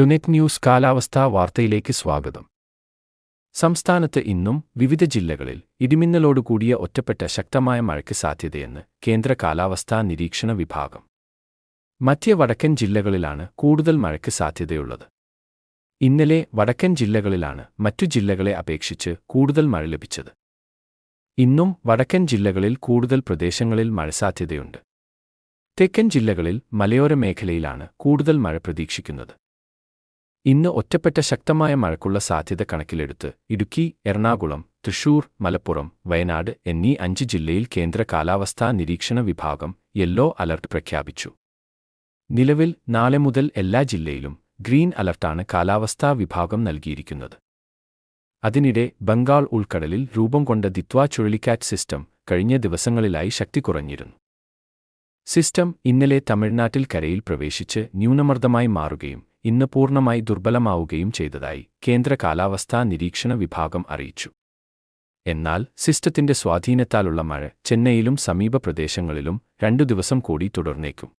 ടുനെറ്റ് news കാലാവസ്ഥാ വാർത്തയിലേക്ക് സ്വാഗതം. സംസ്ഥാനത്ത് ഇന്നും വിവിധ ജില്ലകളിൽ ഇടിമിന്നലോടുകൂടിയ ഒറ്റപ്പെട്ട ശക്തമായ മഴയ്ക്ക് സാധ്യതയെന്ന് കേന്ദ്ര കാലാവസ്ഥാ നിരീക്ഷണ വിഭാഗം. മധ്യ വടക്കൻ ജില്ലകളിലാണ് കൂടുതൽ മഴയ്ക്ക് സാധ്യതയുള്ളത്. ഇന്നലെ വടക്കൻ ജില്ലകളിലാണ് മറ്റു ജില്ലകളെ അപേക്ഷിച്ച് കൂടുതൽ മഴ ലഭിച്ചത്. ഇന്നും വടക്കൻ ജില്ലകളിൽ കൂടുതൽ പ്രദേശങ്ങളിൽ മഴ സാധ്യതയുണ്ട്. തെക്കൻ ജില്ലകളിൽ മലയോര മേഖലയിലാണ് കൂടുതൽ മഴ പ്രതീക്ഷിക്കുന്നത്. ഇന്ന് ഒറ്റപ്പെട്ട ശക്തമായ മഴയ്ക്കുള്ള സാധ്യത കണക്കിലെടുത്ത് ഇടുക്കി എറണാകുളം തൃശൂർ മലപ്പുറം വയനാട് എന്നീ അഞ്ച് ജില്ലയിൽ കേന്ദ്ര കാലാവസ്ഥാ നിരീക്ഷണ വിഭാഗം യെല്ലോ അലർട്ട് പ്രഖ്യാപിച്ചു. നിലവിൽ നാളെ മുതൽ എല്ലാ ജില്ലയിലും ഗ്രീൻ അലർട്ടാണ് കാലാവസ്ഥാ വിഭാഗം നൽകിയിരിക്കുന്നത്. അതിനിടെ ബംഗാൾ ഉൾക്കടലിൽ രൂപം കൊണ്ട ദിത്വ ചുഴലിക്കാറ്റ് സിസ്റ്റം കഴിഞ്ഞ ദിവസങ്ങളിലായി ശക്തി കുറഞ്ഞിരുന്നു. സിസ്റ്റം ഇന്നലെ തമിഴ്നാട്ടിൽ കരയിൽ പ്രവേശിച്ച് ന്യൂനമർദ്ദമായി മാറുകയും ഇന്ന് പൂർണമായി ദുർബലമാവുകയും ചെയ്തതായി കേന്ദ്ര കാലാവസ്ഥാ നിരീക്ഷണ വിഭാഗം അറിയിച്ചു. എന്നാൽ സിസ്റ്റത്തിന്റെ സ്വാധീനത്താലുള്ള മഴ ചെന്നൈയിലും സമീപ പ്രദേശങ്ങളിലും രണ്ടു ദിവസം കൂടി തുടർന്നേക്കും.